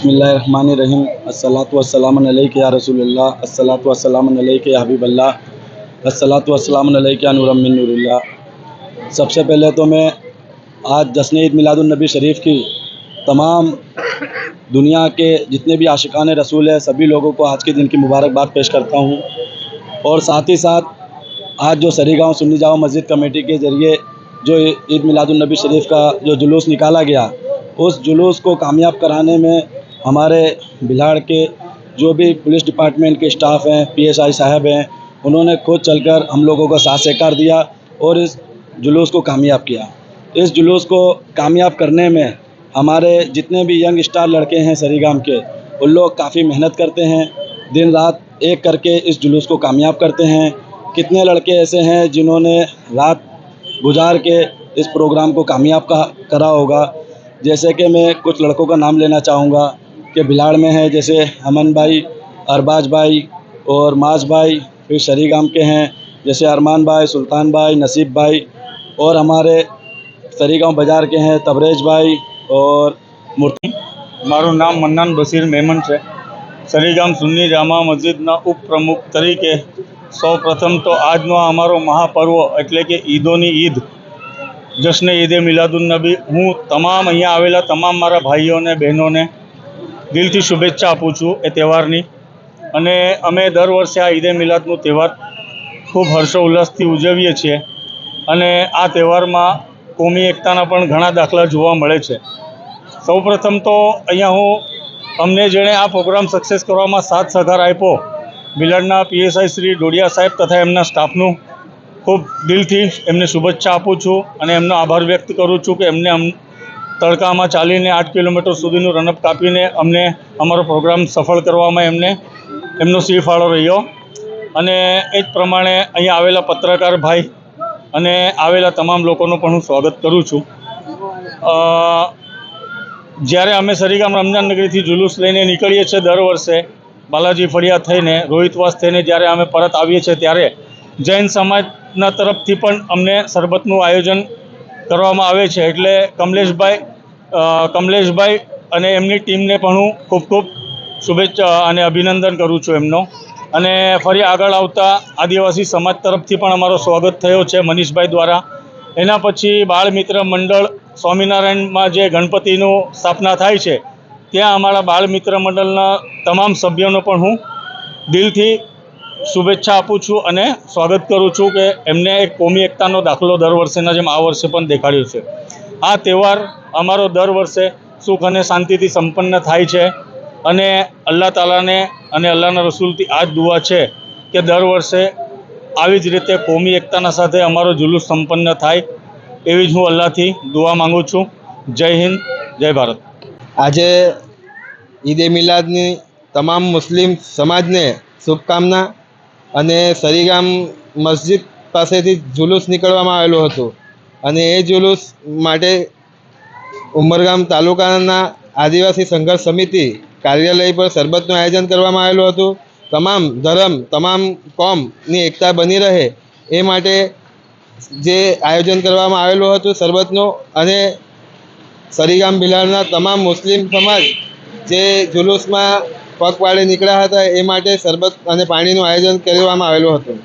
बसमीम असलातम या रसूलुल्लाह। असलातम या हबीब अल्लाह असलातम या नूरम मिन नूरिल्लाह। सबसे पहले तो मैं आज जश्न ईद मिलादुलनबी शरीफ की तमाम दुनिया के जितने भी आशिकान रसूल है, सभी लोगों को आज के दिन की मुबारकबाद पेश करता हूँ। और साथ ही साथ आज जो सरी गाँव सुन्नी जामा मस्जिद कमेटी के ज़रिए जो ईद मिलादुलनबी शरीफ का जो जुलूस निकाला गया, उस जुलूस को कामयाब कराने में हमारे भिलाड़ के जो भी पुलिस डिपार्टमेंट के स्टाफ हैं, पीएसआई साहब हैं, उन्होंने खुद चलकर हम लोगों को साथ सहकार दिया और इस जुलूस को कामयाब किया। इस जुलूस को कामयाब करने में हमारे जितने भी यंग स्टार लड़के हैं सरीगाम के, उन लोग काफ़ी मेहनत करते हैं, दिन रात एक करके इस जुलूस को कामयाब करते हैं। कितने लड़के ऐसे हैं जिन्होंने रात गुजार के इस प्रोग्राम को कामयाब का करा होगा। जैसे कि मैं कुछ लड़कों का नाम लेना चाहूँगा कि भिलाड़ में है जैसे अमन भाई अरबाज भाई और माज भाई फिर शरी गाम के हैं जैसे अरमान भाई सुल्तान भाई नसीब भाई और हमारे सरी गाँव बाज़ार के हैं तबरेज भाई और मूर्ति મારું નામ મન્નાન બશીર મેમન છે સરીગામ સુન્ની જામા મસ્જિદના ઉપપ્રમુખ તરીકે સૌ પ્રથમ તો આજનો આ અમારો મહાપર્વ એટલે કે ઈદોની ઈદ જશ્ન ઈદે મિલાદુન્નબી હું તમામ અહીંયા આવેલા તમામ મારા ભાઈઓને બહેનોને દિલથી શુભેચ્છા આપું છું એ તહેવારની. અને અમે દર વર્ષે આ ઈદે મિલાદનો તહેવાર ખૂબ હર્ષોલ્લાસથી ઉજવીએ છીએ. અને આ તહેવારમાં કોમી એકતાના પણ ઘણા દાખલા જોવા મળે છે. સૌપ્રથમ તો અહીંયા હું અમને જેણે આ પ્રોગ્રામ સક્સેસ કરવામાં સાથ સહકાર આપ્યો બિલાડના પીએસઆઈ શ્રી ડોડિયા સાહેબ તથા એમના સ્ટાફનું ખૂબ દિલથી એમને શુભેચ્છા આપું છું અને એમનો આભાર વ્યક્ત કરું છું કે એમને તડકામાં ચાલીને આઠ કિલોમીટર સુધીનું રનઅપ કાપીને અમને અમારો પ્રોગ્રામ સફળ કરવામાં એમને, એમનો સી ફાળો રહ્યો. અને એ જ પ્રમાણે અહીંયા આવેલા પત્રકાર ભાઈ અને આવેલા તમામ લોકોનું પણ હું સ્વાગત કરું છું. જ્યારે અમે સરીગામ રમજાન નગરીથી જુલુસ લઈને નીકળીએ છીએ દર વર્ષે, બાલાજી ફળિયા થઈને રોહિતવાસ થઈને જ્યારે અમે પરત આવીએ છીએ ત્યારે જૈન સમાજના તરફથી પણ અમને શરબતનું આયોજન કરવામાં આવે છે. એટલે કમલેશભાઈ કમલેશભાઈ અને એમની ટીમને પણ હું ખૂબ ખૂબ શુભેચ્છા અને અભિનંદન કરું છું એમનો. અને ફરી આગળ આવતા આદિવાસી સમાજ તરફથી પણ અમારો સ્વાગત થયો છે મનીષભાઈ દ્વારા. એના પછી બાળ મિત્ર મંડળ સ્વામિનારાયણમાં જે ગણપતિનું સ્થાપના થાય છે, ત્યાં અમારા બાળ મિત્ર મંડળના તમામ સભ્યોનો પણ હું દિલથી શુભેચ્છા આપું છું અને સ્વાગત કરું છું કે એમને એક કોમી એકતાનો દાખલો દર વર્ષેના જેમ આ વર્ષે પણ દેખાડ્યો છે. આ તહેવાર અમારો દર વર્ષે સુખ અને શાંતિથી સંપન્ન થાય છે અને અલ્લાહ તાલાને અને અલ્લાહના રસૂલથી આ જ દુઆ છે કે દર વર્ષે આવી જ રીતે કોમી એકતાના સાથે અમારો જુલુસ સંપન્ન થાય એવી જ હું અલ્લાહથી દુઆ માંગુ છું. જય હિન્દ, જય ભારત. આજે ઈદ એ મિલાદની તમામ મુસ્લિમ સમાજને શુભકામના અને સરીગામ મસ્જિદ પાસેથી જુલુસ નીકળવામાં આવેલું હતું. અને એ જુલુસ માટે ઉમરગામ તાલુકાના આદિવાસી સંઘર્ષ સમિતિ કાર્યાલય પર શરબતનું આયોજન કરવામાં આવેલું હતું. તમામ ધર્મ, તમામ કોમની એકતા બની રહે એ માટે જે આયોજન કરવામાં આવેલું હતું શરબતનું અને સરીગામ ભિલાડના તમામ મુસ્લિમ સમાજ જે જુલુસમાં પગપાળે નીકળ્યા હતા એ માટે શરબત અને પાણીનું આયોજન કરવામાં આવેલું હતું.